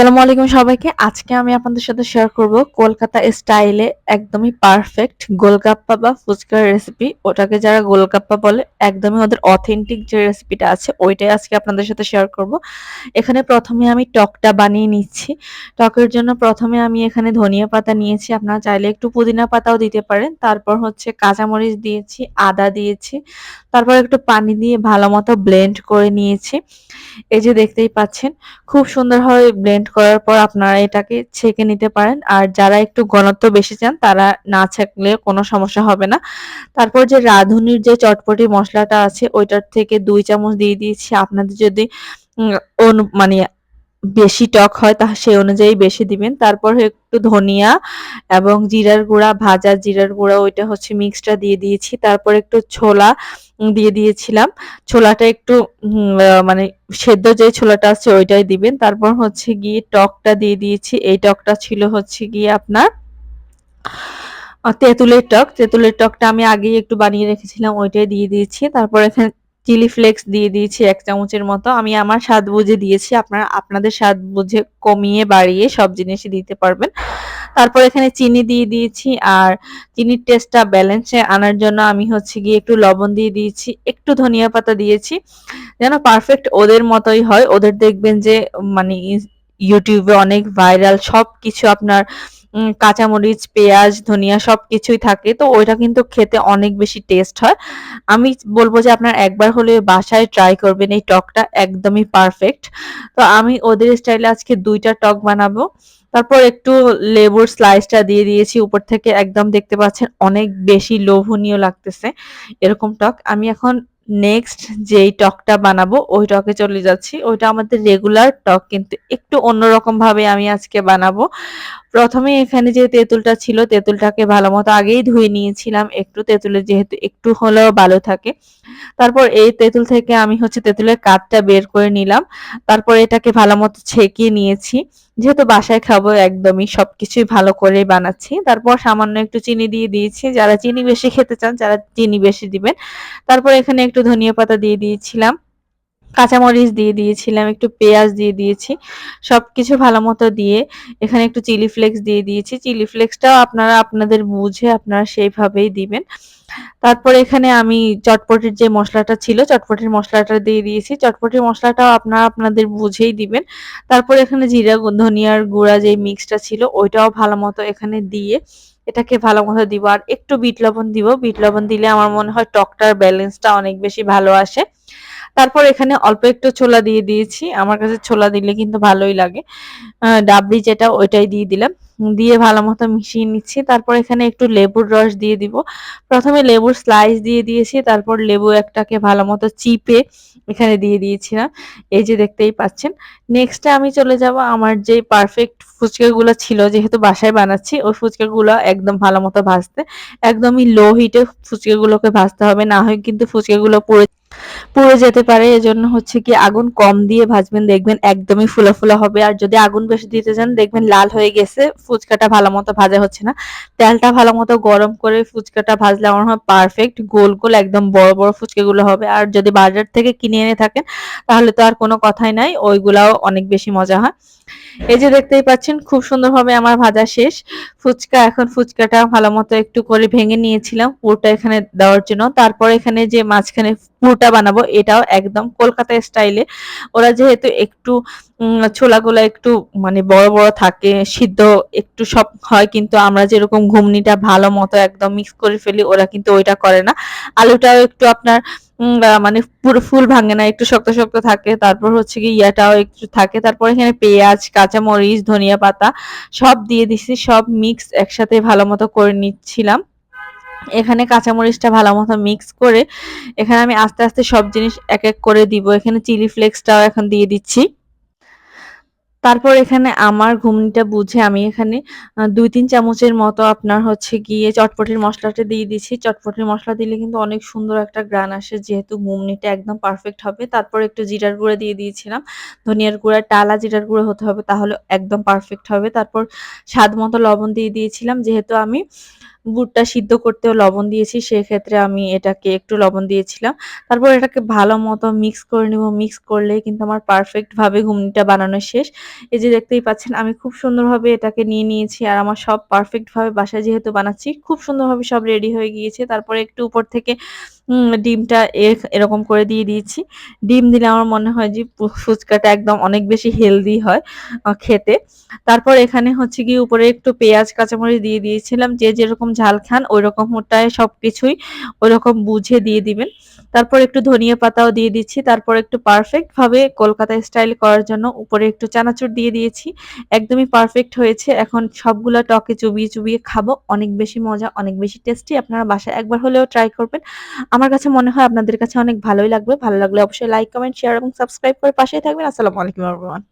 আসসালামু আলাইকুম সবাইকে। আজকে আমি আপনাদের সাথে শেয়ার করব কলকাতা স্টাইলে একদমই পারফেক্ট গোলগাপ্পা বা ফুচকার রেসিপি ওটাকে যারা গোলগাপ্পা বলে, একদমই ওদের অথেন্টিক যে রেসিপিটা আছে, ওইটাই আজকে আপনাদের সাথে শেয়ার করব। এখানে প্রথমে আমি টকটা বানিয়ে নিচ্ছি। টকের জন্য প্রথমে আমি এখানে ধনিয়া পাতা নিয়েছি। আপনারা চাইলে একটু পুদিনা পাতাও দিতে পারেন। তারপর হচ্ছে কাঁচামরিচ দিয়েছি, আদা দিয়েছি। তারপর একটু পানি দিয়ে ভালো মতো ব্লেন্ড করে নিয়েছি। এই যে দেখতেই পাচ্ছেন, খুব সুন্দরভাবে ব্লেন্ড করার পর আপনারা এটাকে ছেঁকে নিতে পারেন। আর যারা একটু ঘনত্ব বেশি চান, তারা না ছেঁকলে কোনো সমস্যা হবে না। তারপর যে রাঁধুনির যে চটপটি মশলাটা আছে, ওইটার থেকে দুই চামচ দিয়ে দিয়েছি। আপনাদের যদি মানে বেশি টক হয়, তা সেই অনুযায়ী বেশি দিবেন। তারপর একটু ধনিয়া এবং জিরার গুঁড়া, ভাজা জিরার গুঁড়া, ওইটা হচ্ছে মিক্সটা দিয়ে দিয়েছি। তারপর একটু ছোলা দিয়ে দিয়েছিলাম। ছোলাটা একটু মানে সেদ্ধ যে ছোলাটা আছে ওইটাই দিবেন। তারপর হচ্ছে গিয়ে টকটা দিয়ে দিয়েছি। এই টকটা ছিল হচ্ছে গিয়ে আপনার তেঁতুলের টক। তেঁতুলের টকটা আমি আগেই একটু বানিয়ে রেখেছিলাম, ওইটাই দিয়ে দিয়েছি। তারপর এখানে চিলি ফ্লেক্স দিয়ে দিয়েছি এক চামচের মতো। আমি আমার স্বাদ বুঝে দিয়েছি। আপনারা, আপনাদের স্বাদ বুঝে কমিয়ে বাড়িয়ে সব জিনিসই দিতে পারবেন। তারপর এখানে চিনি দিয়ে দিয়েছি আর চিনির টেস্টটা ব্যালেন্সে আনার জন্য আমি হচ্ছে গিয়ে একটু লবণ দিয়ে দিয়েছি, একটু ধনিয়া পাতা দিয়েছি। যেন পারফেক্ট ওদের মতোই হয়। ওদের দেখবেন যে মানে ইউটিউবে অনেক ভাইরাল সব কিছু আপনার কাঁচামরিচ, পেঁয়াজ, ধনিয়া সব কিছুই থাকে। তো ওইটা কিন্তু খেতে অনেক বেশি টেস্ট হয়। আমি বলব যে আপনার একবার হলে বাসায় ট্রাই করবেন এই টকটা, একদমই পারফেক্ট তো আমি ওদের স্টাইলে আজকে দুইটা টক বানাবো। তারপর একটু লেবুর স্লাইসটা দিয়ে দিয়েছি। উপর থেকে একদম দেখতে পাচ্ছেন অনেক বেশি লোভনীয় লাগতেছে এরকম টক। আমি এখন নেক্সট যেই টকটা বানাবো, ওই টকে চলে যাচ্ছি। ওইটা আমাদের রেগুলার টক, কিন্তু একটু অন্যরকম ভাবে আমি আজকে বানাবো। প্রথমে এখানে যে তেঁতুলটা ছিল, তেঁতুলটাকে ভালো মতো আগেই ধুয়ে নিয়েছিলাম। একটু তেঁতুলের যেহেতু একটু হলেও ভালো থাকে। তারপর এই তেঁতুল থেকে আমি হচ্ছে তেঁতুলের কাঠটা বের করে নিলাম। তারপর এটাকে ভালো মতো ছেঁকিয়ে নিয়েছি। যেহেতু বাসায় খাব, একদমই সবকিছুই ভালো করে বানাচ্ছি। তারপর সামান্য একটু চিনি দিয়ে দিয়েছি। যারা চিনি বেশি খেতে চান, যারা চিনি বেশি দিবেন। তারপর এখানে একটু ধনিয়া পাতা দিয়ে দিয়েছিলাম। কাঁচামরিচ দিয়ে দিয়েছিলাম, একটু পেঁয়াজ দিয়ে দিয়েছি সব কিছু ভালো মতো দিয়ে এখানে একটু চিলি ফ্লেক্স দিয়ে দিয়েছি। চিলি ফ্লেক্সটাও আপনারা, আপনাদের বুঝে আপনারা সেইভাবেই দিবেন। তারপর এখানে আমি চটপটির যে মশলাটা ছিল, চটপটির মশলাটা দিয়ে দিয়েছি। চটপটির মশলাটাও আপনারা, আপনাদের বুঝেই দিবেন। তারপর এখানে জিরা, ধনিয়ার গুঁড়া যে মিক্সটা ছিল, ওইটাও ভালো মতো এখানে দিয়ে এটাকে ভালো মতো দিব। আর একটু বিট লবণ দিব। বিট লবণ দিলে আমার মনে হয় টকটার ব্যালেন্সটা অনেক বেশি ভালো আসে। তারপর এখানে অল্প একটু ছোলা দিয়ে দিয়েছি। আমার কাছে ছোলা দিলে কিন্তু ভালোই লাগে। ডাবলি যেটা, ওইটাই দিয়ে দিলাম। দিয়ে ভালো মতো মিশিয়ে নিচ্ছি। তারপর এখানে একটু লেবুর রস দিয়ে দিব। প্রথমে লেবুর স্লাইস দিয়ে দিয়েছি। তারপর লেবু একটাকে ভালো মতো চিপে এখানে দিয়ে দিয়েছিলাম। এই যে দেখতেই পাচ্ছেন। নেক্সটে আমি চলে যাব আমার যে পারফেক্ট ফুচকাগুলো ছিল, যেহেতু বাসায় বানাচ্ছি, ওই ফুচকাগুলো একদম ভালো মতো ভাজতে। একদমই লো হিটে ফুচকাগুলোকে ভাজতে হবে। না হয় কিন্তু ফুচকাগুলো পুরো পুড়ে যেতে পারে, এজন্য হচ্ছে কি আগুন কম দিয়ে ভাজবেন, দেখবেন একদমই ফুলা ফুলা হবে। আর যদি আগুন বেশি দিতে যান দেখবেন লাল হয়ে গেছে, ফুচকাটা ভালো মতো ভাজা হচ্ছে না। তেলটা ভালো মতো গরম করে ফুচকাটা ভাজলে আমার হয় পারফেক্ট গোল গোল একদম বড় বড় ফুচকাগুলো হবে। আর যদি বাজার থেকে কিনে এনে থাকেন, তাহলে তো আর কোনো কথাই নাই, ওইগুলাও অনেক বেশি মজা হয়। এই যে দেখতেই পাচ্ছেন, খুব সুন্দরভাবে আমার ভাজা শেষ। ফুচকা, এখন ফুচকাটা ভালো মতো একটু করে ভেঙে নিয়েছিলাম, পুরোটা এখানে দেওয়ার জন্য। তারপর এখানে যে মাঝখানে পুরোটা বানাবো, এটাও একদম কলকাতা স্টাইলে। ওরা যেহেতু একটু ছোলাগুলো একটু মানে বড় বড় থাকে, সিদ্ধ একটু সব হয়, কিন্তু আমরা যেরকম ঘুমনিটা ভালো মতো একদম মিক্স করে ফেলি, ওরা কিন্তু ওইটা করে না। আলুটাও একটু আপনার মানে পুরো ফুল ভাঙে না, একটু শক্ত শক্ত থাকে, তারপর হচ্ছে কি ইয়াটাও একটু থাকে, তারপর এখানে পেঁয়াজ, কাঁচামরিচ, ধনিয়া পাতা সব দিয়ে দিছি, সব মিক্স একসাথে ভালো মতো করে নিচ্ছিলাম। এখানে কাঁচামরিচটা ভালো মতো মিক্স করে, এখানে আমি আস্তে আস্তে সব জিনিস এক এক করে দিব, এখানে চিলি ফ্লেক্সটাও এখন দিয়ে দিচ্ছি। তারপর এখানে আমার ঘুমনিটা বুঝে আমি এখানে দুই তিন চামচের মতো আপনার হচ্ছে গিয়ে চটপটির মশলাটা দিয়ে দিচ্ছি। চটপটির মশলা দিলে কিন্তু অনেক সুন্দর একটা গ্রান আসে, যেহেতু ঘুমনিটা একদম পারফেক্ট হবে। তারপর একটু জিরার গুঁড়া দিয়ে দিয়েছিলাম। ধনিয়ার গুঁড়া, টালা জিরার গুঁড়ো হতে হবে, তাহলে একদম পারফেক্ট হবে। তারপর স্বাদ মতো লবণ দিয়ে দিয়েছিলাম, যেহেতু আমি বুটটা সিদ্ধ করতেও লবণ দিয়েছি, সেক্ষেত্রে আমি এটাকে একটু লবণ দিয়েছিলাম। তারপর এটাকে ভালো মতো মিক্স করে নেব। মিক্স করলে কিন্তু আমার পারফেক্টভাবে ঘুমনিটা বানানো শেষ। এই যে দেখতেই পাচ্ছেন, আমি খুব সুন্দরভাবে এটাকে নিয়ে নিয়েছি আর আমার সব পারফেক্টভাবে বাসায় যেহেতু বানাচ্ছি, খুব সুন্দরভাবে সব রেডি হয়ে গিয়েছে। তারপরে একটু উপর থেকে ডিমটা এরকম করে দিয়ে দিয়েছি। ডিম দিলে আমার মনে হয় যে ফুচকাটা একদম অনেক বেশি হেলদি হয় খেতে। তারপর এখানে হচ্ছে কি উপরে একটু পেঁয়াজ, কাঁচামরিচ দিয়ে দিয়েছিলাম। যে যেরকম ঝাল খান ওই রকমটায় সব কিছুই ওই রকম বুঝে দিয়ে দিবেন। তারপর একটু ধনিয়া পাতাও দিয়ে দিচ্ছি। তারপর একটু পারফেক্ট ভাবে কলকাতা স্টাইল করার জন্য উপরে একটু চানাচুর দিয়ে দিয়েছি। একদমই পারফেক্ট হয়েছে। এখন সবগুলা টকে চুবিয়ে চুবিয়ে খাব। অনেক বেশি মজা, অনেক বেশি টেস্টি। আপনারা বাসায় একবার হলেও ট্রাই করবেন। আমার কাছে মনে হয় আপনাদের কাছে অনেক ভালোই লাগবে। ভালো লাগলে অবশ্যই লাইক কমেন্ট শেয়ার এবং সাবস্ক্রাইব করে পাশেই থাকবেন। আসসালামু আলাইকুম রহমান